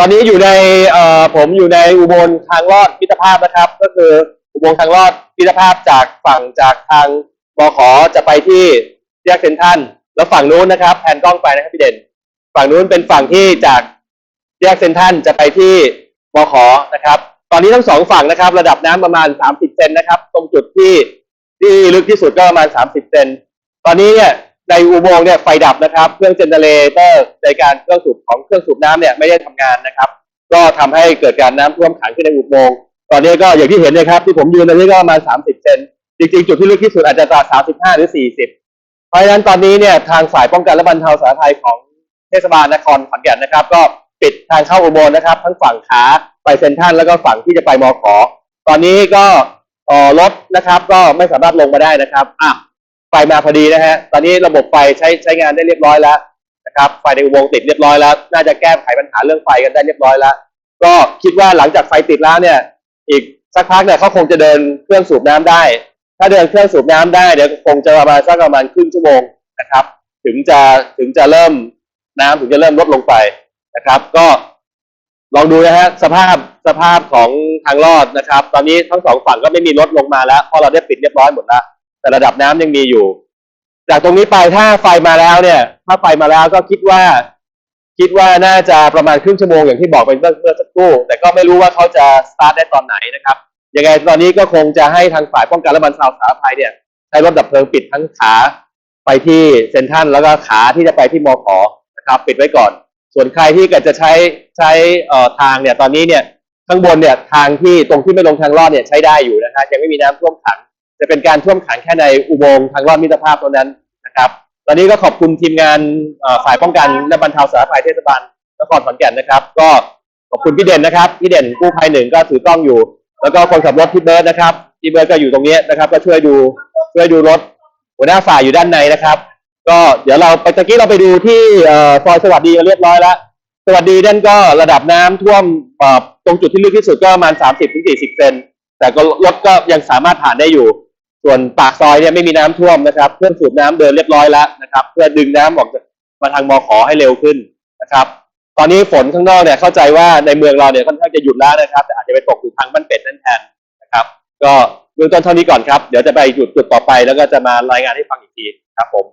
ตอนนี้อยู่ในเอ่อผมอยู่ในอุโมงค์ทางลอดมิตรภาพนะครับ ก็คืออุโมงค์ทางลอดมิตรภาพจากฝั่งจากทางบขจะไปที่แยกเซนทันแล้วฝั่งนู้นนะครับแผนกล้องไปนะครับพี่เด่น ฝั่งนู้นเป็นฝั่งที่จากแยกเซนทันจะไปที่บขนะครับ ตอนนี้ทั้งสองฝั่งนะครับ ระดับน้ำประมาณ 30เซนนะครับ ตรงจุดที่ที่ลึกที่สุดก็ประมาณ 30เซนตอนนี้เนี่ย ในอุโมงค์เนี่ยไฟดับนะครับ เครื่องเจเนเรเตอร์ในการเครื่องสูบของเครื่องสูบน้ำเนี่ยไม่ได้ทำงานนะครับ ก็ทำให้เกิดการน้ำท่วมขังขึ้นในอุโมงค์ตอนนี้ก็อย่างที่เห็นนะครับที่ผมยืนตรงนี้ก็ประมาณ 30 เซนจริงๆ จุดที่ลึกที่สุดอาจจะต่อ35 หรือ 40 เพราะฉะนั้นตอนนี้เนี่ยทางฝ่ายป้องกันและบรรเทาสาธารณภัยของเทศบาลนครขอนแก่นนะครับ ก็ปิดทางเข้าอุโมงค์นะครับ ทั้งฝั่งขาไปเซ็นทรัลแล้วก็ฝั่งที่จะไปมอขอ ตอนนี้ก็รถนะครับ ก็ไม่สามารถลงมาได้นะครับอะ ไฟมาพอดีนะฮะ ตอนนี้ระบบไฟใช้ใช้งานได้เรียบร้อยแล้วนะครับ ไฟในอุโมงติดเรียบร้อยแล้ว น่าจะแก้ไขปัญหาเรื่องไฟกันได้เรียบร้อยแล้ว ก็คิดว่าหลังจากไฟติดแล้วเนี่ย อีกสักพักเนี่ยเขาคงจะเดินเครื่องสูบน้ำได้ ถ้าเดินเครื่องสูบน้ำได้เดี๋ยวคงจะประมาณสักประมาณครึ่งชั่วโมงนะครับ ถึงจะถึงจะเริ่มน้ำถึงจะเริ่มลดลงไปนะครับ ก็ลองดูนะฮะสภาพสภาพของทางลอดนะครับ ตอนนี้ทั้งสองฝั่งก็ไม่มีรถลงมาแล้วเพราะเราได้ปิดเรียบร้อยหมดแล้ว แต่ระดับน้ำยังมีอยู่ จากตรงนี้ไปถ้าไฟมาแล้วเนี่ย ถ้าไฟมาแล้วก็คิดว่า คิดว่าน่าจะประมาณครึ่งชั่วโมงอย่างที่บอกไปเมื่อเมื่อสักครู่ แต่ก็ไม่รู้ว่าเขาจะสตาร์ทได้ตอนไหนนะครับยังไงตอนนี้ก็คงจะให้ทางฝ่ายป้องกันและบรรเทาสาธารณภัยเนี่ยใช้รถดับเพลิงปิดทั้งขาไปที่เซนทรัลแล้วก็ขาที่จะไปที่มอขอนะครับปิดไว้ก่อน ส่วนใครที่เกิดจะใช้ใช้เอ่อทางเนี่ยตอนนี้เนี่ยข้างบนเนี่ยทางที่ตรงที่ไม่ลงทางลอดเนี่ยใช้ได้อยู่นะฮะยังไม่มีน้ำท่วมขัง จะเป็นการท่วมขังแค่ในอุโมงค์ทางลอดมิตรภาพเท่านั้นนะครับ ตอนนี้ก็ขอบคุณทีมงานฝ่ายป้องกันและบรรเทาสาธารณภัยเทศบาลนครขอนแก่นนะครับ ก็ขอบคุณพี่เด่นนะครับพี่เด่นกู้ภัยหนึ่งก็ถือกล้องอยู่ แล้วก็คนขับรถพี่เบิร์ดนะครับพี่เบิร์ดก็อยู่ตรงนี้นะครับ ก็ช่วยดูช่วยดูรถหัวหน้าฝ่ายอยู่ด้านในนะครับ ก็เดี๋ยวเราไปตะกี้เราไปดูที่ซอยสวัสดีเรียบร้อยแล้วสวัสดีนั่นก็ระดับน้ำท่วมตรงจุดที่ลึกที่สุดก็ประมาณ 30-40ถึง40เซนแต่ก็รถก็ยังสามารถผ่านได้อยู่ ส่วนปากซอยเนี่ยไม่มีน้ำท่วมนะครับเครื่องสูบน้ำเดินเรียบร้อยแล้วนะครับ เพื่อดึงน้ำออกจากมาทางมอขอให้เร็วขึ้นนะครับ ตอนนี้ฝนข้างนอกเนี่ยเข้าใจว่าในเมืองเราเนี่ยค่อนข้างจะหยุดแล้วนะครับ แต่อาจจะไปตกอยู่ทางบ้านเป็ดนั่นแทนนะครับ ก็เบื้องต้นเท่านี้ก่อนครับ เดี๋ยวจะไปจุดจุดต่อไป แล้วก็จะมารายงานให้ฟังอีกทีครับผม